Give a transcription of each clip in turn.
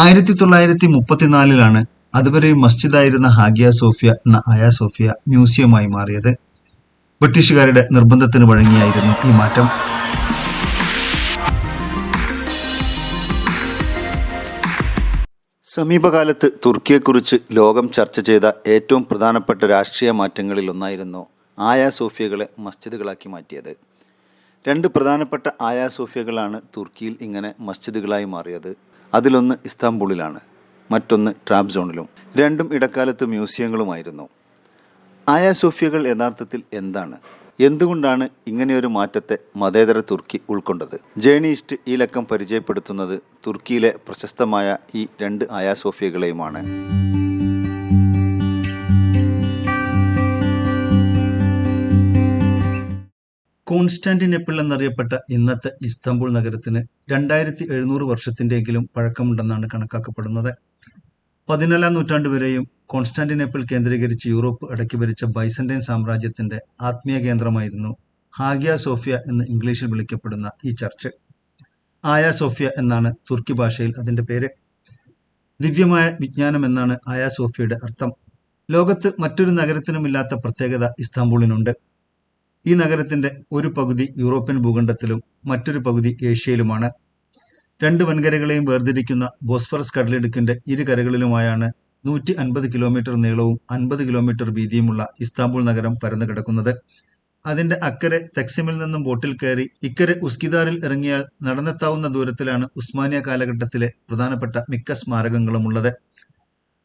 ആയിരത്തി തൊള്ളായിരത്തി മുപ്പത്തിനാലിലാണ് അതുവരെ മസ്ജിദായിരുന്ന ഹാഗിയ സോഫിയ എന്ന ആയ സോഫിയ മ്യൂസിയമായി മാറിയത്. ബ്രിട്ടീഷുകാരുടെ നിർബന്ധത്തിന് വഴങ്ങിയായിരുന്നു ഈ മാറ്റം. സമീപകാലത്ത് തുർക്കിയെക്കുറിച്ച് ലോകം ചർച്ച ചെയ്ത ഏറ്റവും പ്രധാനപ്പെട്ട രാഷ്ട്രീയ മാറ്റങ്ങളിൽ ഒന്നായിരുന്നു ആയ സോഫിയകളെ മസ്ജിദുകളാക്കി മാറ്റിയത്. രണ്ട് പ്രധാനപ്പെട്ട ആയ സോഫിയകളാണ് തുർക്കിയിൽ ഇങ്ങനെ മസ്ജിദുകളായി മാറിയത്. അതിലൊന്ന് ഇസ്താംബൂളിലാണ് മറ്റൊന്ന് ട്രാബ്സോണിലും രണ്ടും ഇടക്കാലത്ത് മ്യൂസിയങ്ങളുമായിരുന്നു. ആയ സൂഫിയകൾ യഥാർത്ഥത്തിൽ എന്താണ്? എന്തുകൊണ്ടാണ് ഇങ്ങനെയൊരു മാറ്റത്തെ മതേതര തുർക്കി ഉൾക്കൊണ്ടത്? ജേണിയിസ്റ്റ് ഈ ലക്കം പരിചയപ്പെടുത്തുന്നത് തുർക്കിയിലെ പ്രശസ്തമായ ഈ രണ്ട് ആയ കോൺസ്റ്റാന്റിനെപ്പിൾ എന്നറിയപ്പെട്ട ഇന്നത്തെ ഇസ്താംബുൾ നഗരത്തിന് രണ്ടായിരത്തി എഴുന്നൂറ് വർഷത്തിന്റെയെങ്കിലും പഴക്കമുണ്ടെന്നാണ് കണക്കാക്കപ്പെടുന്നത്. പതിനാലാം നൂറ്റാണ്ട് വരെയും കോൺസ്റ്റാന്റിനെപ്പിൾ കേന്ദ്രീകരിച്ച് യൂറോപ്പ് അടക്കി ഭരിച്ച ബൈസന്റൈൻ സാമ്രാജ്യത്തിന്റെ ആത്മീയ കേന്ദ്രമായിരുന്നു ഹാഗിയ സോഫിയ എന്ന് ഇംഗ്ലീഷിൽ വിളിക്കപ്പെടുന്ന ഈ ചർച്ച്. ആയ സോഫിയ എന്നാണ് തുർക്കി ഭാഷയിൽ അതിന്റെ പേര്. ദിവ്യമായ വിജ്ഞാനം എന്നാണ് ആയ സോഫിയയുടെ അർത്ഥം. ലോകത്ത് മറ്റൊരു നഗരത്തിനുമില്ലാത്ത പ്രത്യേകത ഇസ്താംബൂളിനുണ്ട്. ഈ നഗരത്തിന്റെ ഒരു പകുതി യൂറോപ്യൻ ഭൂഖണ്ഡത്തിലും മറ്റൊരു പകുതി ഏഷ്യയിലുമാണ്. രണ്ട് വൻകരകളെയും വേർതിരിക്കുന്ന ബോസ്ഫറസ് കടലിടുക്കിന്റെ ഇരു കരകളിലുമായാണ് നൂറ്റി അൻപത് കിലോമീറ്റർ നീളവും അൻപത് കിലോമീറ്റർ വീതിയുമുള്ള ഇസ്താംബുൾ നഗരം പരന്നു കിടക്കുന്നത്. അതിന്റെ അക്കരെ തെക്സിമിൽ നിന്നും ബോട്ടിൽ കയറി ഇക്കരെ ഉസ്കിദാറിൽ ഇറങ്ങിയാൽ നടന്നെത്താവുന്ന ദൂരത്തിലാണ് ഉസ്മാനിയ കാലഘട്ടത്തിലെ പ്രധാനപ്പെട്ട മിക്ക സ്മാരകങ്ങളും ഉള്ളത്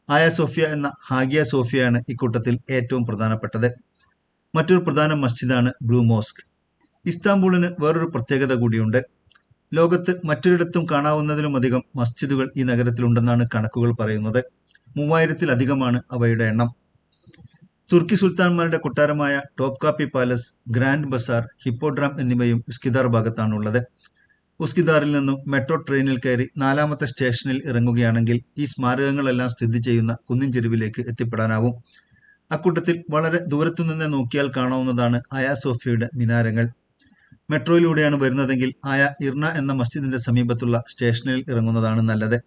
ആയ സോഫിയ എന്ന ഹാഗിയ സോഫിയയാണ് ഇക്കൂട്ടത്തിൽ ഏറ്റവും പ്രധാനപ്പെട്ടത്. മറ്റൊരു പ്രധാന മസ്ജിദാണ് ബ്ലൂ മോസ്ക്. ഇസ്താംബൂളിന് വേറൊരു പ്രത്യേകത കൂടിയുണ്ട്. ലോകത്ത് മറ്റൊരിടത്തും കാണാവുന്നതിലുമധികം മസ്ജിദുകൾ ഈ നഗരത്തിലുണ്ടെന്നാണ് കണക്കുകൾ പറയുന്നത്. മൂവായിരത്തിലധികമാണ് അവയുടെ എണ്ണം. തുർക്കി സുൽത്താൻമാരുടെ കൊട്ടാരമായ Topkapi palace grand bazaar hippodrome എന്നിവയും ഉസ്കിദാർ ഭാഗത്താണുള്ളത്. ഉസ്കിദാറിൽ നിന്നും മെട്രോ ട്രെയിനിൽ കയറി നാലാമത്തെ സ്റ്റേഷനിൽ ഇറങ്ങുകയാണെങ്കിൽ ഈ സ്മാരകങ്ങളെല്ലാം സ്ഥിതി ചെയ്യുന്ന കുന്നിൻ ചെരുവിലേക്ക് എത്തിപ്പെടാനാവും. അക്കൂട്ടത്തിൽ വളരെ ദൂരത്തു നിന്ന് നോക്കിയാൽ കാണാവുന്നതാണ് ആയ സോഫിയയുടെ മിനാരങ്ങൾ. മെട്രോയിലൂടെയാണ് വരുന്നതെങ്കിൽ ആയ ഇർണ എന്ന മസ്ജിദിന്റെ സമീപത്തുള്ള സ്റ്റേഷനിൽ ഇറങ്ങുന്നതാണ് നല്ലത്.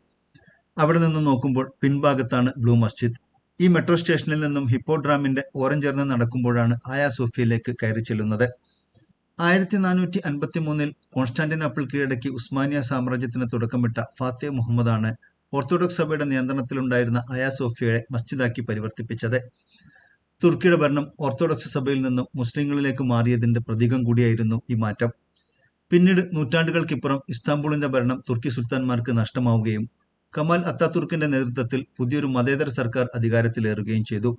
അവിടെ നിന്ന് നോക്കുമ്പോൾ പിൻഭാഗത്താണ് ബ്ലൂ മസ്ജിദ്. ഈ മെട്രോ സ്റ്റേഷനിൽ നിന്നും ഹിപ്പോഡ്രാമിന്റെ ഓറഞ്ചേർന്ന് നടക്കുമ്പോഴാണ് ആയ സോഫിയയിലേക്ക് കയറി ചെല്ലുന്നത്. ആയിരത്തി നാനൂറ്റി അൻപത്തി മൂന്നിൽ കോൺസ്റ്റാന്റിനോപ്പിൾ കീഴടക്കി ഉസ്മാനിയ സാമ്രാജ്യത്തിന് തുടക്കമിട്ട ഫാത്തിയ മുഹമ്മദാണ് ഓർത്തഡോക്സ് സഭയുടെ നിയന്ത്രണത്തിലുണ്ടായിരുന്ന അയാ സോഫിയയെ മസ്ജിദാക്കി പരിവർത്തിപ്പിച്ചത്. തുർക്കിയുടെ ഭരണം ഓർത്തഡോക്സ് സഭയിൽ നിന്നും മുസ്ലിങ്ങളിലേക്ക് മാറിയതിന്റെ പ്രതീകം കൂടിയായിരുന്നു ഈ മാറ്റം. പിന്നീട് നൂറ്റാണ്ടുകൾക്കിപ്പുറം ഇസ്താംബൂളിന്റെ ഭരണം തുർക്കി സുൽത്താൻമാർക്ക് നഷ്ടമാവുകയും കമാൽ അത്താതുർക്കിന്റെ നേതൃത്വത്തിൽ പുതിയൊരു മതേതര സർക്കാർ അധികാരത്തിലേറുകയും ചെയ്തു.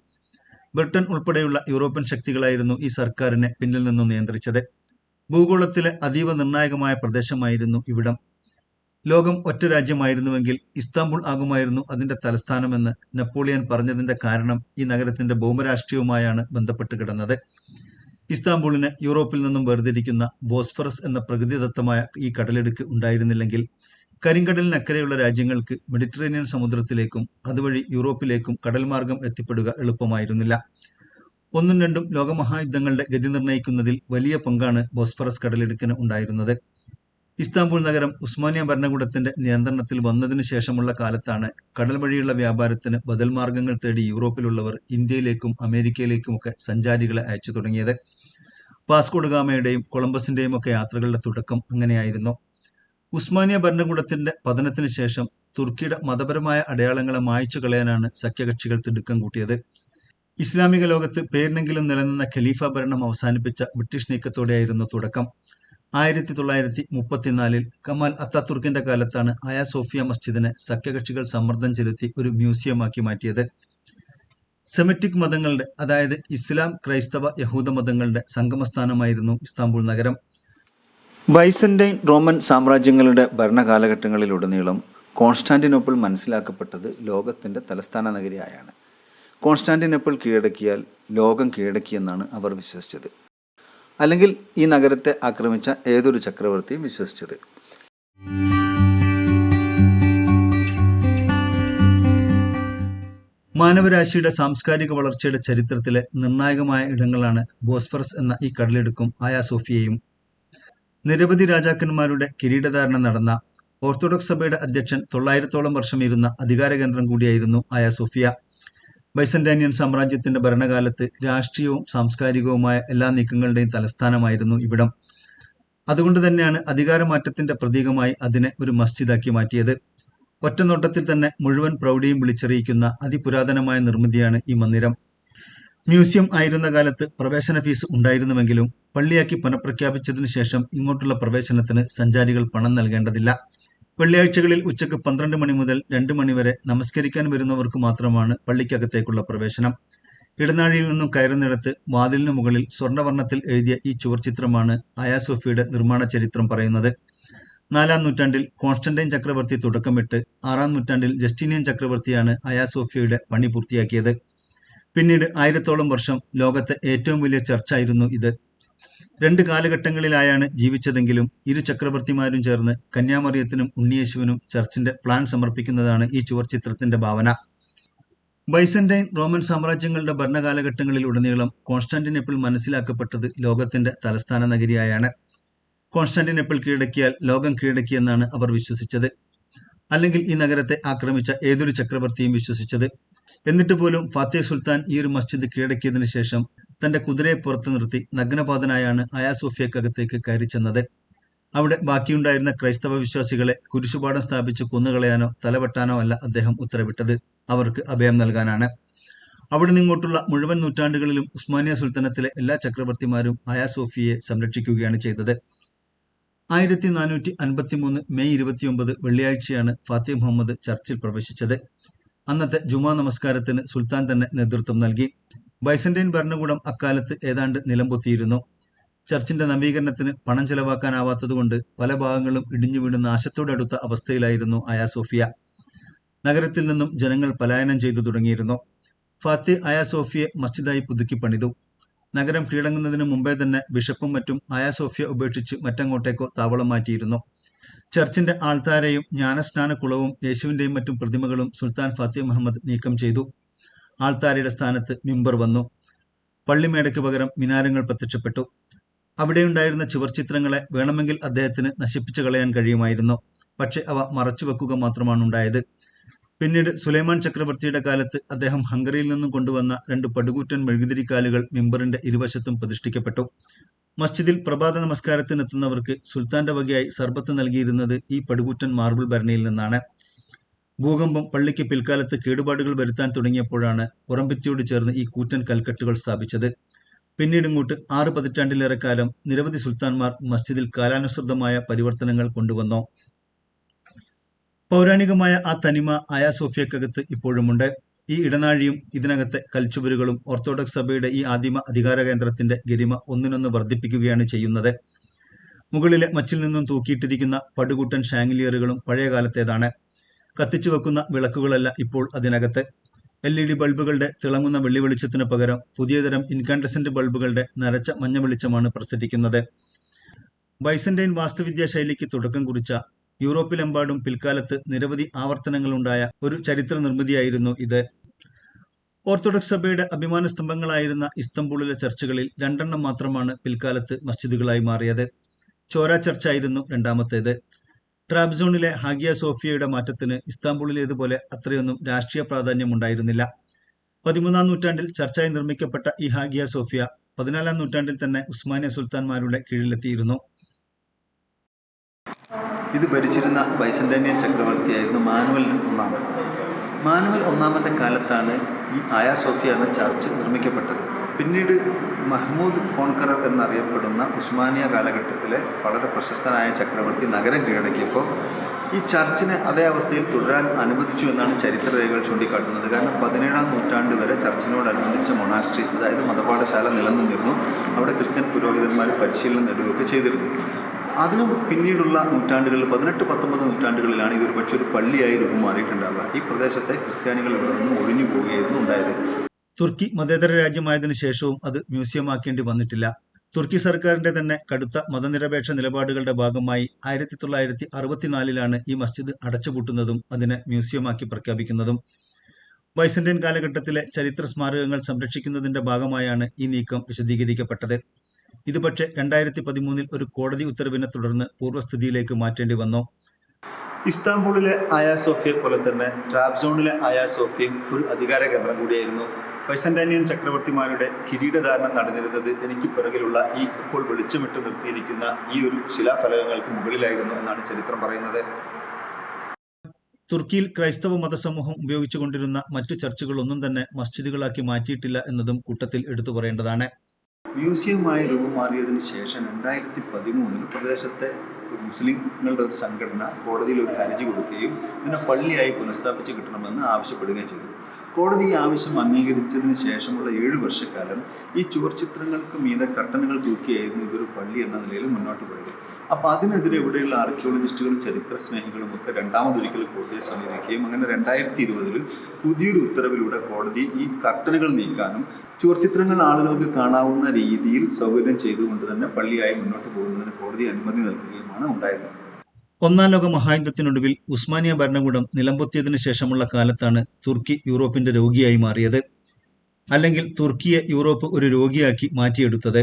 ബ്രിട്ടൻ ഉൾപ്പെടെയുള്ള യൂറോപ്യൻ ശക്തികളായിരുന്നു ഈ സർക്കാരിനെ പിന്നിൽ നിന്നും നിയന്ത്രിച്ചത്. ഭൂഗോളത്തിലെ അതീവ നിർണായകമായ പ്രദേശമായിരുന്നു ഇവിടം. ലോകം ഒറ്റ രാജ്യമായിരുന്നുവെങ്കിൽ ഇസ്താംബുൾ ആകുമായിരുന്നു അതിന്റെ തലസ്ഥാനമെന്ന് നെപ്പോളിയൻ പറഞ്ഞതിന്റെ കാരണം ഈ നഗരത്തിന്റെ ഭൗമരാഷ്ട്രീയവുമായാണ് ബന്ധപ്പെട്ട് കിടന്നത്. ഇസ്താംബൂളിനെ യൂറോപ്പിൽ നിന്നും വേർതിരിക്കുന്ന ബോസ്ഫറസ് എന്ന പ്രകൃതിദത്തമായ ഈ കടലിടുക്ക് ഉണ്ടായിരുന്നില്ലെങ്കിൽ കരിങ്കടലിനക്കരെയുള്ള രാജ്യങ്ങൾക്ക് മെഡിറ്ററേനിയൻ സമുദ്രത്തിലേക്കും അതുവഴി യൂറോപ്പിലേക്കും കടൽ മാർഗം എത്തിപ്പെടുക എളുപ്പമായിരുന്നില്ല. ഒന്നും രണ്ടും ലോകമഹായുദ്ധങ്ങളുടെ ഗതി നിർണയിക്കുന്നതിൽ വലിയ പങ്കാണ് ബോസ്ഫറസ് കടലിടുക്കിന് ഉണ്ടായിരുന്നത്. ഇസ്താംബുൾ നഗരം ഉസ്മാനിയ ഭരണകൂടത്തിന്റെ നിയന്ത്രണത്തിൽ വന്നതിനു ശേഷമുള്ള കാലത്താണ് കടൽ വഴിയുള്ള വ്യാപാരത്തിന് ബദൽ മാർഗങ്ങൾ തേടി യൂറോപ്പിലുള്ളവർ ഇന്ത്യയിലേക്കും അമേരിക്കയിലേക്കുമൊക്കെ സഞ്ചാരികളെ അയച്ചു തുടങ്ങിയത്. പാസ്കോഡുഗാമയുടെയും കൊളംബസിന്റെയും ഒക്കെ യാത്രകളുടെ തുടക്കം അങ്ങനെയായിരുന്നു. ഉസ്മാനിയ ഭരണകൂടത്തിന്റെ പതനത്തിന് ശേഷം തുർക്കിയുടെ മതപരമായ അടയാളങ്ങളെ മായ്ച്ചു കളയാനാണ് സഖ്യകക്ഷികൾ തിടുക്കം കൂട്ടിയത്. ഇസ്ലാമിക ലോകത്ത് പേരിനെങ്കിലും നിലനിന്ന ഖലീഫ ഭരണം അവസാനിപ്പിച്ച ബ്രിട്ടീഷ് നീക്കത്തോടെയായിരുന്നു തുടക്കം. ആയിരത്തി തൊള്ളായിരത്തി മുപ്പത്തിനാലിൽ കമാൽ അത്താതുർക്കിന്റെ കാലത്താണ് അയ സോഫിയ മസ്ജിദിനെ സഖ്യകക്ഷികൾ സമ്മർദ്ദം ചെലുത്തി ഒരു മ്യൂസിയമാക്കി മാറ്റിയത്. സെമറ്റിക് മതങ്ങളുടെ അതായത് ഇസ്ലാം ക്രൈസ്തവ യഹൂദ മതങ്ങളുടെ സംഗമസ്ഥാനമായിരുന്നു ഇസ്താംബുൾ നഗരം. ബൈസന്റൈൻ റോമൻ സാമ്രാജ്യങ്ങളുടെ ഭരണകാലഘട്ടങ്ങളിലുടനീളം കോൺസ്റ്റാന്റിനോപ്പിൾ മനസ്സിലാക്കപ്പെട്ടത് ലോകത്തിന്റെ തലസ്ഥാന നഗരിയായാണ്. കോൺസ്റ്റാന്റിനോപ്പിൾ കീഴടക്കിയാൽ ലോകം കീഴടക്കിയെന്നാണ് അവർ വിശ്വസിച്ചത്. അല്ലെങ്കിൽ ഈ നഗരത്തെ ആക്രമിച്ച ഏതൊരു ചക്രവർത്തിയും വിശ്വസിച്ചത്. മാനവരാശിയുടെ സാംസ്കാരിക വളർച്ചയുടെ ചരിത്രത്തിലെ നിർണായകമായ ഇടങ്ങളാണ് ബോസ്ഫറസ് എന്ന ഈ കടലെടുക്കും ആയാസോഫിയയും നിരവധി രാജാക്കന്മാരുടെ കിരീടധാരണം നടന്ന ഓർത്തഡോക്സ് സഭയുടെ അധ്യക്ഷൻ തൊള്ളായിരത്തോളം വർഷം ഇരുന്ന അധികാര കേന്ദ്രം കൂടിയായിരുന്നു ആയ സോഫിയ. ബൈസന്റാനിയൻ സാമ്രാജ്യത്തിന്റെ ഭരണകാലത്ത് രാഷ്ട്രീയവും സാംസ്കാരികവുമായ എല്ലാ നീക്കങ്ങളുടെയും തലസ്ഥാനമായിരുന്നു ഇവിടം. അതുകൊണ്ട് തന്നെയാണ് അധികാരമാറ്റത്തിന്റെ പ്രതീകമായി അതിനെ ഒരു മസ്ജിദാക്കി മാറ്റിയത്. ഒറ്റനോട്ടത്തിൽ തന്നെ മുഴുവൻ പ്രൗഢിയും വിളിച്ചറിയിക്കുന്ന അതിപുരാതനമായ നിർമ്മിതിയാണ് ഈ മന്ദിരം. മ്യൂസിയം ആയിരുന്ന കാലത്ത് പ്രവേശന ഫീസ് ഉണ്ടായിരുന്നുവെങ്കിലും പള്ളിയാക്കി പുനഃപ്രഖ്യാപിച്ചതിനു ശേഷം ഇങ്ങോട്ടുള്ള പ്രവേശനത്തിന് സഞ്ചാരികൾ പണം നൽകേണ്ടതില്ല. വെള്ളിയാഴ്ചകളിൽ ഉച്ചയ്ക്ക് പന്ത്രണ്ട് മണി മുതൽ രണ്ട് മണിവരെ നമസ്കരിക്കാൻ വരുന്നവർക്ക് മാത്രമാണ് പള്ളിക്കകത്തേക്കുള്ള പ്രവേശനം. ഇടനാഴിയിൽ നിന്നും കയറുന്നിടത്ത് വാതിലിന് മുകളിൽ സ്വർണവർണത്തിൽ എഴുതിയ ഈ ചുവർച്ചിത്രമാണ് ആയാസോഫിയുടെ നിർമ്മാണ ചരിത്രം പറയുന്നത്. നാലാം നൂറ്റാണ്ടിൽ കോൺസ്റ്റന്റൈൻ ചക്രവർത്തി തുടക്കമിട്ട് ആറാം നൂറ്റാണ്ടിൽ ജസ്റ്റിനിയൻ ചക്രവർത്തിയാണ് അയാസോഫിയയുടെ പണി പൂർത്തിയാക്കിയത്. പിന്നീട് ആയിരത്തോളം വർഷം ലോകത്തെ ഏറ്റവും വലിയ ചർച്ചായിരുന്നു ഇത്. രണ്ട് കാലഘട്ടങ്ങളിലായാണ് ജീവിച്ചതെങ്കിലും ഇരു ചക്രവർത്തിമാരും ചേർന്ന് കന്യാമറിയത്തിനും ഉണ്ണിയേശുവിനും ചർച്ചിന്റെ പ്ലാൻ സമർപ്പിക്കുന്നതാണ് ഈ ചുവർച്ചിത്രത്തിന്റെ ഭാവന. ബൈസന്റൈൻ റോമൻ സാമ്രാജ്യങ്ങളുടെ ഭരണകാലഘട്ടങ്ങളിൽ ഉടനീളം കോൺസ്റ്റാന്റിനെപ്പിൾ മനസ്സിലാക്കപ്പെട്ടത് ലോകത്തിന്റെ തലസ്ഥാന നഗരിയായാണ്. കോൺസ്റ്റാന്റിനെപ്പിൾ കീഴടക്കിയാൽ ലോകം കീഴടക്കിയെന്നാണ് അവർ വിശ്വസിച്ചത്. അല്ലെങ്കിൽ ഈ നഗരത്തെ ആക്രമിച്ച ഏതൊരു ചക്രവർത്തിയും വിശ്വസിച്ചത്? എന്നിട്ട് പോലും ഫാത്തേ സുൽത്താൻ ഈ ഒരു മസ്ജിദ് കീഴടക്കിയതിനു ശേഷം തന്റെ കുതിരയെ പുറത്തു നിർത്തി നഗ്നപാതനായാണ് അയാസോഫിയക്കകത്തേക്ക് കയറി ചെന്നത്. അവിടെ ബാക്കിയുണ്ടായിരുന്ന ക്രൈസ്തവ വിശ്വാസികളെ കുരിശുപാടം സ്ഥാപിച്ച് കൊന്നുകളയാനോ തലവെട്ടാനോ അല്ല അദ്ദേഹം ഉത്തരവിട്ടത്. അവർക്ക് അഭയം നൽകാനാണ്. അവിടെ നിങ്ങോട്ടുള്ള മുഴുവൻ നൂറ്റാണ്ടുകളിലും ഉസ്മാനിയ സുൽത്തനത്തിലെ എല്ലാ ചക്രവർത്തിമാരും അയാസോഫിയെ സംരക്ഷിക്കുകയാണ് ചെയ്തത്. ആയിരത്തി നാനൂറ്റി അൻപത്തി മൂന്ന് മെയ് ഇരുപത്തിയൊമ്പത് വെള്ളിയാഴ്ചയാണ് ഫാത്തിഹ് മുഹമ്മദ് ചർച്ചിൽ പ്രവേശിച്ചത്. അന്നത്തെ ജുമാ നമസ്കാരത്തിന് സുൽത്താൻ തന്നെ നേതൃത്വം നൽകി. ബൈസന്റൈൻ ഭരണകൂടം അക്കാലത്ത് ഏതാണ്ട് നിലംപൊത്തിയിരുന്നു. ചർച്ചിന്റെ നവീകരണത്തിന് പണം ചെലവാക്കാനാവാത്തതുകൊണ്ട് പല ഭാഗങ്ങളും ഇടിഞ്ഞു വീണ് നാശത്തോടടുത്ത അവസ്ഥയിലായിരുന്നു അയാസോഫിയ നഗരത്തിൽ നിന്നും ജനങ്ങൾ പലായനം ചെയ്തു തുടങ്ങിയിരുന്നു. ഫാത്തി അയാസോഫിയെ മസ്ജിദായി പുതുക്കി പണിതു. നഗരം കീഴടങ്ങുന്നതിന് മുമ്പേ തന്നെ ബിഷപ്പും മറ്റും അയാസോഫിയ ഉപേക്ഷിച്ച് മറ്റങ്ങോട്ടേക്കോ താവളം മാറ്റിയിരുന്നു. ചർച്ചിന്റെ ആൾത്താരയും ജ്ഞാനസ്നാന കുളവും യേശുവിന്റെയും മറ്റും പ്രതിമകളും സുൽത്താൻ ഫാത്തി മുഹമ്മദ് നീക്കം ചെയ്തു. ആൾത്താരയുടെ സ്ഥാനത്ത് മിമ്പർ വന്നു. പള്ളിമേടയ്ക്ക് പകരം മിനാരങ്ങൾ പ്രത്യക്ഷപ്പെട്ടു. അവിടെയുണ്ടായിരുന്ന ചുവർച്ചിത്രങ്ങളെ വേണമെങ്കിൽ അദ്ദേഹത്തിന് നശിപ്പിച്ചു കളയാൻ കഴിയുമായിരുന്നു. പക്ഷെ അവ മറച്ചുവെക്കുക മാത്രമാണ് ഉണ്ടായത്. പിന്നീട് സുലൈമാൻ ചക്രവർത്തിയുടെ കാലത്ത് അദ്ദേഹം ഹംഗറിയിൽ നിന്നും കൊണ്ടുവന്ന രണ്ട് പടുകൂറ്റൻ മെഴുകുതിരിക്കാലുകൾ മിമ്പറിന്റെ ഇരുവശത്തും പ്രതിഷ്ഠിക്കപ്പെട്ടു. മസ്ജിദിൽ പ്രഭാത നമസ്കാരത്തിനെത്തുന്നവർക്ക് സുൽത്താന്റെ വകയായി സർബത്ത് നൽകിയിരുന്നത് ഈ പടുകൂറ്റൻ മാർബിൾ ഭരണിയിൽ നിന്നാണ്. ഭൂകമ്പം പള്ളിക്ക് പിൽക്കാലത്ത് കേടുപാടുകൾ വരുത്താൻ തുടങ്ങിയപ്പോഴാണ് പുറംഭിത്തിയോട് ചേർന്ന് ഈ കൂറ്റൻ കൽക്കെട്ടുകൾ സ്ഥാപിച്ചത്. പിന്നീട് ഇങ്ങോട്ട് ആറ് പതിറ്റാണ്ടിലേറെ കാലം നിരവധി സുൽത്താൻമാർ മസ്ജിദിൽ കാലാനുസൃതമായ പരിവർത്തനങ്ങൾ കൊണ്ടുവന്നു. പൗരാണികമായ ആ തനിമ ആയാ സോഫിയക്കകത്ത് ഇപ്പോഴുമുണ്ട്. ഈ ഇടനാഴിയും ഇതിനകത്തെ കൽച്ചുവരുകളും ഓർത്തഡോക്സ് സഭയുടെ ഈ ആദിമ അധികാര കേന്ദ്രത്തിന്റെ ഗരിമ ഒന്നിനൊന്ന് വർദ്ധിപ്പിക്കുകയാണ് ചെയ്യുന്നത്. മുകളിലെ മച്ചിൽ നിന്നും തൂക്കിയിട്ടിരിക്കുന്ന പടുകൂട്ടൻ ഷാങ്ലിയറുകളും പഴയ കാലത്തേതാണ് കത്തിച്ചു വെക്കുന്ന വിളക്കുകളല്ല ഇപ്പോൾ അതിനകത്ത്. എൽ ഇ ഡി ബൾബുകളുടെ തിളങ്ങുന്ന വെള്ളി വെളിച്ചത്തിന് പകരം പുതിയതരം ഇൻകാൻഡസെന്റ് ബൾബുകളുടെ നരച്ച മഞ്ഞ വെളിച്ചമാണ് പ്രസരിക്കുന്നത്. ബൈസന്റൈൻ വാസ്തുവിദ്യാ ശൈലിക്ക് തുടക്കം കുറിച്ച യൂറോപ്പിലെമ്പാടും പിൽക്കാലത്ത് നിരവധി ആവർത്തനങ്ങളുണ്ടായ ഒരു ചരിത്ര നിർമ്മിതിയായിരുന്നു ഇത്. ഓർത്തഡോക്സ് സഭയുടെ അഭിമാന സ്തംഭങ്ങളായിരുന്ന ഇസ്തംബൂളിലെ ചർച്ചുകളിൽ രണ്ടെണ്ണം മാത്രമാണ് പിൽക്കാലത്ത് മസ്ജിദുകളായി മാറിയത്. ചോര ചർച്ചായിരുന്നു രണ്ടാമത്തേത്. ട്രാബ്സോണിലെ ഹാഗിയ സോഫിയയുടെ മാറ്റത്തിന് ഇസ്താംബൂളിലേതുപോലെ അത്രയൊന്നും രാഷ്ട്രീയ പ്രാധാന്യം ഉണ്ടായിരുന്നില്ല പതിമൂന്നാം നൂറ്റാണ്ടിൽ ചർച്ചയായി നിർമ്മിക്കപ്പെട്ട ഈ ഹാഗിയ സോഫിയ പതിനാലാം നൂറ്റാണ്ടിൽ തന്നെ ഉസ്മാനിയ സുൽത്താൻമാരുടെ കീഴിലെത്തിയിരുന്നു. ഇത് ഭരിച്ചിരുന്ന ബൈസന്റൈനിയൻ ചക്രവർത്തിയായിരുന്നു മാനുവൽ ഒന്നാമൻ. മാനുവൽ ഒന്നാമന്റെ കാലത്താണ് ഈ ആയാ സോഫിയ എന്ന ചർച്ച് നിർമ്മിക്കപ്പെട്ടത്. പിന്നീട് മഹ്മൂദ് കോൺകറർ എന്നറിയപ്പെടുന്ന ഉസ്മാനിയ കാലഘട്ടത്തിലെ വളരെ പ്രശസ്തനായ ചക്രവർത്തി നഗരം കീഴടക്കിയപ്പോൾ ഈ ചർച്ചിനെ അതേ അവസ്ഥയിൽ തുടരാൻ അനുവദിച്ചു എന്നാണ് ചരിത്രരേഖകൾ ചൂണ്ടിക്കാട്ടുന്നത്. കാരണം പതിനേഴാം നൂറ്റാണ്ട് വരെ ചർച്ചിനോടനുബന്ധിച്ച മൊണാസ്ട്രി അതായത് മതപാഠശാല നിലനിന്നിരുന്നു. അവിടെ ക്രിസ്ത്യൻ പുരോഹിതന്മാർ പരിശീലനം നേടുകയൊക്കെ ചെയ്തിരുന്നു. അതിനും പിന്നീടുള്ള നൂറ്റാണ്ടുകളിൽ പതിനെട്ട് പത്തൊമ്പത് നൂറ്റാണ്ടുകളിലാണ് ഇതൊരു പക്ഷേ ഒരു പള്ളിയായി രൂപം മാറിയിട്ടുണ്ടാവുക. ഈ പ്രദേശത്തെ ക്രിസ്ത്യാനികൾ ഇവിടെ നിന്ന് ഒഴിഞ്ഞു പോവുകയായിരുന്നു ഉണ്ടായത്. തുർക്കി മതേതര രാജ്യമായതിനു ശേഷവും അത് മ്യൂസിയമാക്കേണ്ടി വന്നിട്ടില്ല. തുർക്കി സർക്കാരിന്റെ തന്നെ കടുത്ത മതനിരപേക്ഷ നിലപാടുകളുടെ ഭാഗമായി ആയിരത്തി തൊള്ളായിരത്തി അറുപത്തിനാലിലാണ് ഈ മസ്ജിദ് അടച്ചുപൂട്ടുന്നതും അതിനെ മ്യൂസിയമാക്കി പ്രഖ്യാപിക്കുന്നതും. വൈസന്റൈൻ കാലഘട്ടത്തിലെ ചരിത്ര സ്മാരകങ്ങൾ സംരക്ഷിക്കുന്നതിന്റെ ഭാഗമായാണ് ഈ നീക്കം വിശദീകരിക്കപ്പെട്ടത്. ഇത് പക്ഷേ രണ്ടായിരത്തി പതിമൂന്നിൽ ഒരു കോടതി ഉത്തരവിനെ തുടർന്ന് പൂർവസ്ഥിതിയിലേക്ക് മാറ്റേണ്ടി വന്നു. ഇസ്താംബൂളിലെ ആയാ പോലെ തന്നെ ട്രാബ്സോണിലെ ആയാ സോഫിയും ഒരു അധികാര കേന്ദ്രം കൂടിയായിരുന്നു. ബൈസന്റാനിയൻ ചക്രവർത്തിമാരുടെ കിരീടധാരണം നടന്നിരുന്നത് എനിക്ക് പിറകിലുള്ള ഈ ഇപ്പോൾ വെളിച്ചമിട്ട് നിർത്തിയിരിക്കുന്ന ഈ ഒരു ശിലാഫലകങ്ങൾക്ക് മുകളിലായിരുന്നു എന്നാണ് ചരിത്രം പറയുന്നത്. തുർക്കിയിൽ ക്രൈസ്തവ മതസമൂഹം ഉപയോഗിച്ചുകൊണ്ടിരുന്ന മറ്റു ചർച്ചുകളൊന്നും തന്നെ മസ്ജിദുകളാക്കി മാറ്റിയിട്ടില്ല എന്നതും കൂട്ടത്തിൽ എടുത്തു പറയേണ്ടതാണ്. മ്യൂസിയമായി രൂപമാറിയതിനു ശേഷം രണ്ടായിരത്തി പതിമൂന്നിൽ പ്രദേശത്തെ മുസ്ലിങ്ങളുടെ ഒരു സംഘടന കോടതിയിൽ ഒരു ഹർജി കൊടുക്കുകയും ഇതിനെ പള്ളിയായി പുനഃസ്ഥാപിച്ച് കിട്ടണമെന്ന് ആവശ്യപ്പെടുകയും ചെയ്തു. കോടതി ഈ ആവശ്യം അംഗീകരിച്ചതിന് ശേഷമുള്ള ഏഴ് വർഷക്കാലം ഈ ചുവർച്ചിത്രങ്ങൾക്ക് മീതെ കട്ടണങ്ങൾ തൂക്കിയായിരുന്നു ഇതൊരു പള്ളി എന്ന നിലയിൽ മുന്നോട്ട് പോയത്. അപ്പോൾ അതിനെതിരെ ഇവിടെയുള്ള ആർക്കിയോളജിസ്റ്റുകളും ചരിത്ര സ്നേഹികളും ഒക്കെ രണ്ടാമതൊരിക്കൽ കോടതിയെ സമീപിക്കുകയും അങ്ങനെ രണ്ടായിരത്തി ഇരുപതിൽ പുതിയൊരു ഉത്തരവിലൂടെ കോടതി ഈ കർട്ടനുകൾ നീക്കാനും ചുവർച്ചിത്രങ്ങൾ ആളുകൾക്ക് കാണാവുന്ന രീതിയിൽ സൗകര്യം ചെയ്തുകൊണ്ട് തന്നെ പള്ളിയായി മുന്നോട്ട് പോകുന്നതിന് കോടതി അനുമതി നൽകുകയുമാണ് ഉണ്ടായത്. ഒന്നാം ലോക മഹായുദ്ധത്തിനൊടുവിൽ ഉസ്മാനിയ ഭരണകൂടം നിലംപൊത്തിയതിനു ശേഷമുള്ള കാലത്താണ് തുർക്കി യൂറോപ്പിന്റെ രോഗിയായി മാറിയത്. അല്ലെങ്കിൽ തുർക്കിയെ യൂറോപ്പ് ഒരു രോഗിയാക്കി മാറ്റിയെടുത്തത്.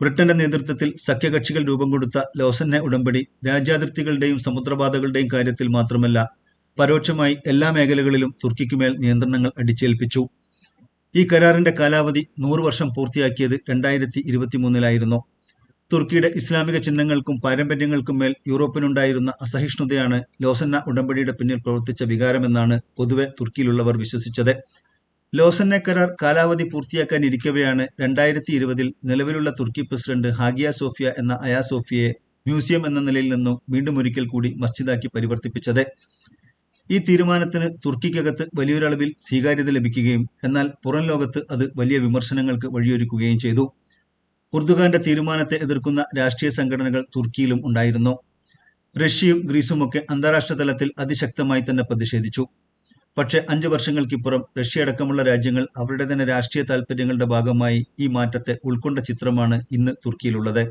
ബ്രിട്ടന്റെ നേതൃത്വത്തിൽ സഖ്യകക്ഷികൾ രൂപം കൊടുത്ത ലോസന്നെ ഉടമ്പടി രാജ്യാതിർത്തികളുടെയും സമുദ്രപാതകളുടെയും കാര്യത്തിൽ മാത്രമല്ല പരോക്ഷമായി എല്ലാ മേഖലകളിലും തുർക്കിക്കുമേൽ നിയന്ത്രണങ്ങൾ അടിച്ചേൽപ്പിച്ചു. ഈ കരാറിന്റെ കാലാവധി നൂറ് വർഷം പൂർത്തിയാക്കിയത് രണ്ടായിരത്തി ഇരുപത്തിമൂന്നിലായിരുന്നു. തുർക്കിയുടെ ഇസ്ലാമിക ചിഹ്നങ്ങൾക്കും പാരമ്പര്യങ്ങൾക്കും മേൽ യൂറോപ്പിനുണ്ടായിരുന്ന അസഹിഷ്ണുതയാണ് ലോസന്ന ഉടമ്പടിയുടെ പിന്നിൽ പ്രവർത്തിച്ച വികാരമെന്നാണ് പൊതുവെ തുർക്കിയിലുള്ളവർ വിശ്വസിച്ചത്. ലോസന്ന കരാർ കാലാവധി പൂർത്തിയാക്കാനിരിക്കവെയാണ് രണ്ടായിരത്തി ഇരുപതിൽ നിലവിലുള്ള തുർക്കി പ്രസിഡന്റ് ഹാഗിയ സോഫിയ എന്ന അയാ സോഫിയയെ മ്യൂസിയം എന്ന നിലയിൽ നിന്നും വീണ്ടും ഒരിക്കൽ കൂടി മസ്ജിദാക്കി പരിവർത്തിപ്പിച്ചത്. ഈ തീരുമാനത്തിന് തുർക്കിക്കകത്ത് വലിയൊരളവിൽ സ്വീകാര്യത ലഭിക്കുകയും എന്നാൽ പുറം ലോകത്ത് അത് വലിയ വിമർശനങ്ങൾക്ക് വഴിയൊരുക്കുകയും ചെയ്തു. ഉർദുഖാന്റെ തീരുമാനത്തെ എതിർക്കുന്ന രാഷ്ട്രീയ സംഘടനകൾ തുർക്കിയിലും ഉണ്ടായിരുന്നു. റഷ്യയും ഗ്രീസുമൊക്കെ അന്താരാഷ്ട്ര തലത്തിൽ അതിശക്തമായി തന്നെ പ്രതിഷേധിച്ചു. പക്ഷേ അഞ്ചു വർഷങ്ങൾക്കിപ്പുറം റഷ്യ അടക്കമുള്ള രാജ്യങ്ങൾ അവരുടെ തന്നെ രാഷ്ട്രീയ താൽപ്പര്യങ്ങളുടെ ഭാഗമായി ഈ മാറ്റത്തെ ഉൾക്കൊണ്ട ചിത്രമാണ് ഇന്ന് തുർക്കിയിലുള്ളത്.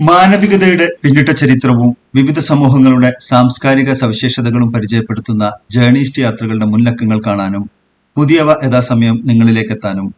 മാനവികതയുടെ പിന്നിട്ട ചരിത്രവും വിവിധ സമൂഹങ്ങളുടെ സാംസ്കാരിക സവിശേഷതകളും പരിചയപ്പെടുത്തുന്ന ജേർണിസ്റ്റ് യാത്രകളുടെ മുൻലക്കങ്ങൾ കാണാനും പുതിയവ യഥാസമയം നിങ്ങളിലേക്കെത്താനും